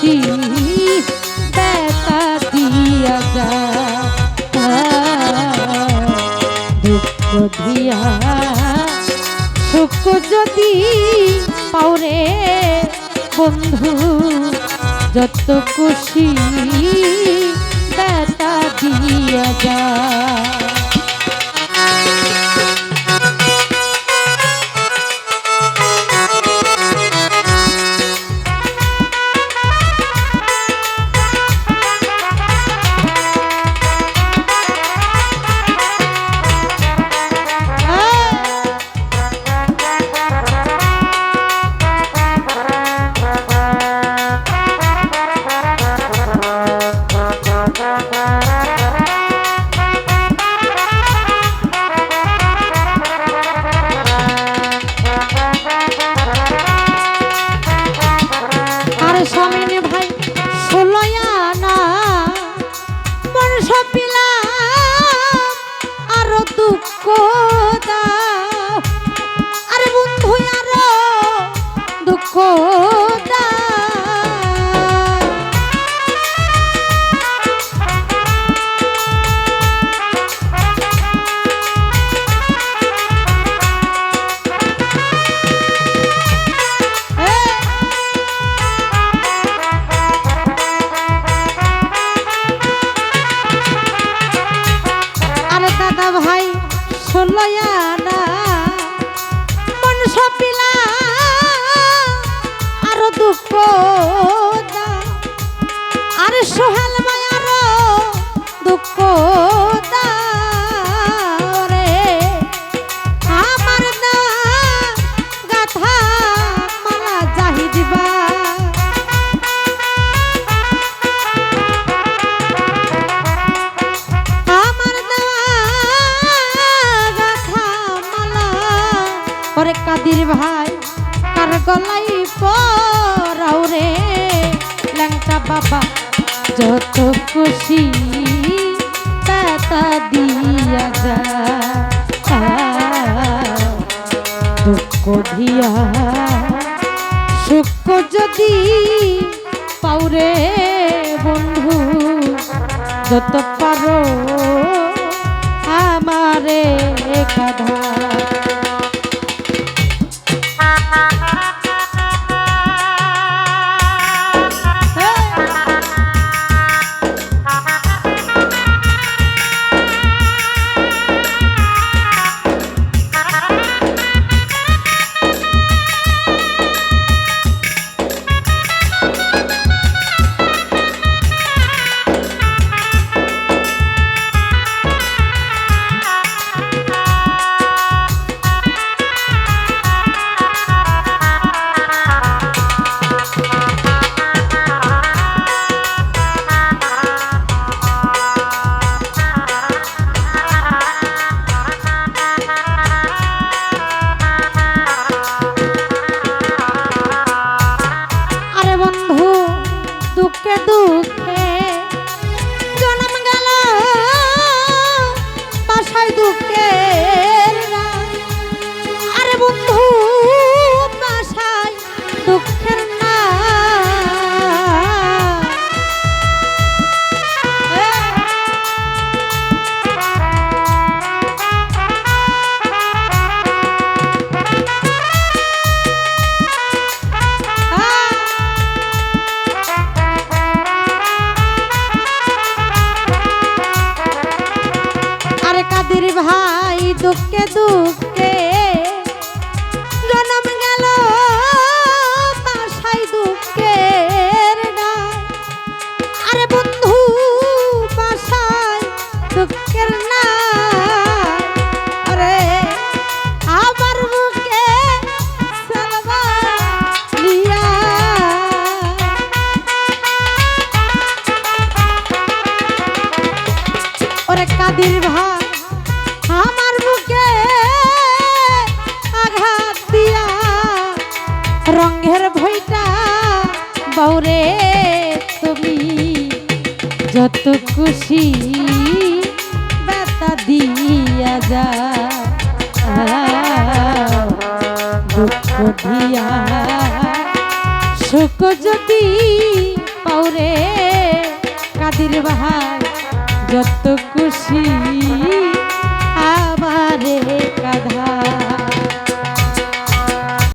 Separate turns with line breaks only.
খুশি ব্যথা দিয়া যা। দুঃখ দিয়া, সুখ যদি পাওরে বন্ধু, যত খুশি ব্যথা দিয়া যা। সপিলাম আরও দুঃখ দাও। আরে বন্ধু আরও দুঃখ দাদা ভাই ষোলয়ানা মন সপিলা আরও দুঃখ। ভাই, কার গলাই পরাও রে? ল্যাংটা বাবা যত খুশি তাতা দিয়া যা দুঃখ দিয়া, সুখ যদি পাউরে বন্ধু, যত পারো আমারে কাঁধা দুঃখে দুঃখে দুঃখে। জনম গেল বাসায় দুঃখের না আরে বন্ধু বাসায় দুঃখের রঙের ভইটা বৌরে তুমি যত খুশি ব্যথা দিয়া যা দুঃখ দিয়া সুখ যদি ওরে কাদির ভাই যত খুশি আমারে কাঁধা।